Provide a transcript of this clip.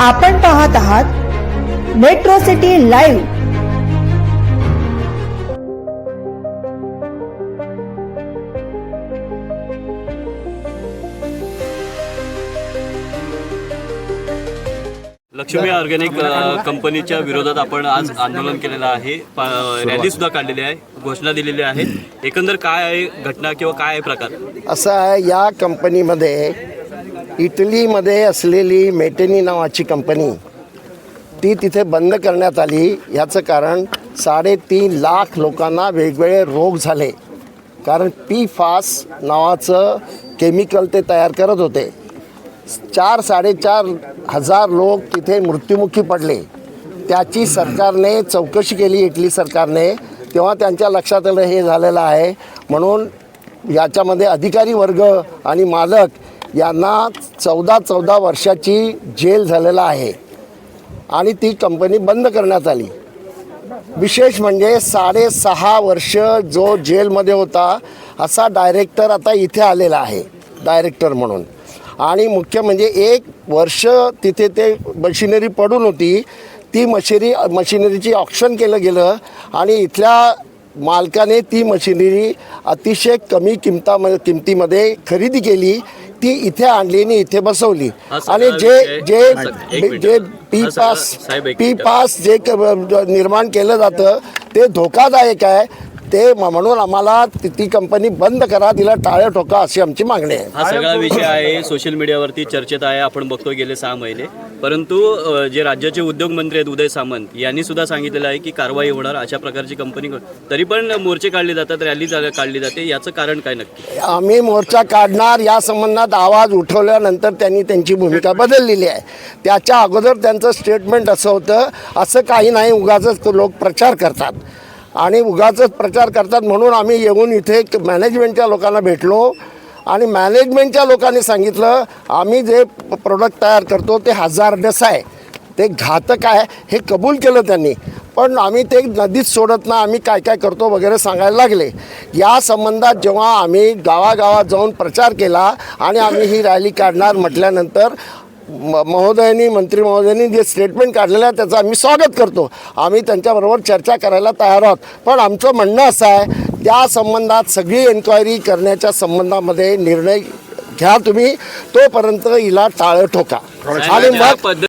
आपण पाहत आहात metro city live Lakshmi organic कंपनीच्या विरोधात आपण आज आंदोलन केलेलं आहे. रॅली सुद्धा काढलेली आहे. घोषणा दिलेली आहे. एकंदर काय आहे घटना किंवा काय आहे प्रकार? असं आहे या कंपनीमध्ये इटलीमध्ये असलेली मेटेनी नावाची कंपनी ती तिथे बंद करण्यात आली. याचं कारण साडेतीन लाख लोकांना वेगवेगळे रोग झाले. कारण पी फास नावाचं केमिकल ते तयार करत होते. चार साडेचार हजार लोक तिथे मृत्युमुखी पडले. त्याची सरकारने चौकशी केली इटली सरकारने. तेव्हा त्यांच्या लक्षात आलं हे झालेलं आहे. म्हणून याच्यामध्ये अधिकारी वर्ग आणि मालक यांना चौदा चौदा वर्षाची जेल झालेला आहे. आणि ती कंपनी बंद करण्यात आली. विशेष म्हणजे साडेसहा वर्ष जो जेलमध्ये होता असा डायरेक्टर आता इथे आलेला आहे डायरेक्टर म्हणून. आणि मुख्य म्हणजे एक वर्ष तिथे ते मशिनरी पडून होती. ती मशिनरी मशिनरीची ऑप्शन केलं गेलं आणि इथल्या मालकाने ती मशिनरी अतिशय कमी किमता किमतीमध्ये खरेदी केली. ती इथे आणली आणि इथे बसवली आणि जे जे. J P pass P. Pass जे क- निर्माण केलं जातं ते धोकादायक आहे ते म्हणून आम्हाला ती ती कंपनी बंद करा तिला टाळं ठोका अशी आमची मागणी आहे. हा सगळा विषय आहे सोशल मीडियावरती चर्चेत आहे आपण बघतोय गेले सहा महिने. परंतु अ, जे राज्याचे उद्योग मंत्री आहेत उदय सामंत यांनी सुद्धा सांगितलेलं आहे की कारवाई होणार अशा प्रकारची कंपनी तरी पण मोर्चे काढले जातात रॅली जा- काढली जाते याचं कारण काय नक्की? आम्ही मोर्चा काढणार या संबंधात आवाज उठवल्यानंतर त्यांनी त्यांची भूमिका बदललेली आहे. त्याच्या अगोदर त्यांचं स्टेटमेंट असं होतं असं काही नाही उगाच लोक प्रचार करतात. आणि उगाच प्रचार करतात म्हणून आम्ही येऊन इथे मॅनेजमेंटच्या लोकांना भेटलो. आणि मॅनेजमेंटच्या लोकांनी सांगितलं आम्ही जे प्रोडक्ट तयार करतो ते हजारडस आहे. ते घातक आहे. हे कबूल केलं त्यांनी. पण आम्ही ते नदीत सोडत ना आम्ही काय काय करतो वगैरे सांगायला लागले. या संबंधात जेव्हा आम्ही गावागावात जाऊन प्रचार केला आणि आम्ही ही रॅली काढणार म्हटल्यानंतर महोदयांनी मंत्री महोदयांनी जे स्टेटमेंट काढलेलं आहे त्याचं आम्ही स्वागत करतो. आम्ही त्यांच्याबरोबर चर्चा करायला तयार आहोत. पण आमचं म्हणणं असं आहे त्या संबंधात सगळी एन्क्वायरी करण्याच्या संबंधामध्ये निर्णय घ्या तुम्ही तोपर्यंत हिला टाळं ठोका. आणि मग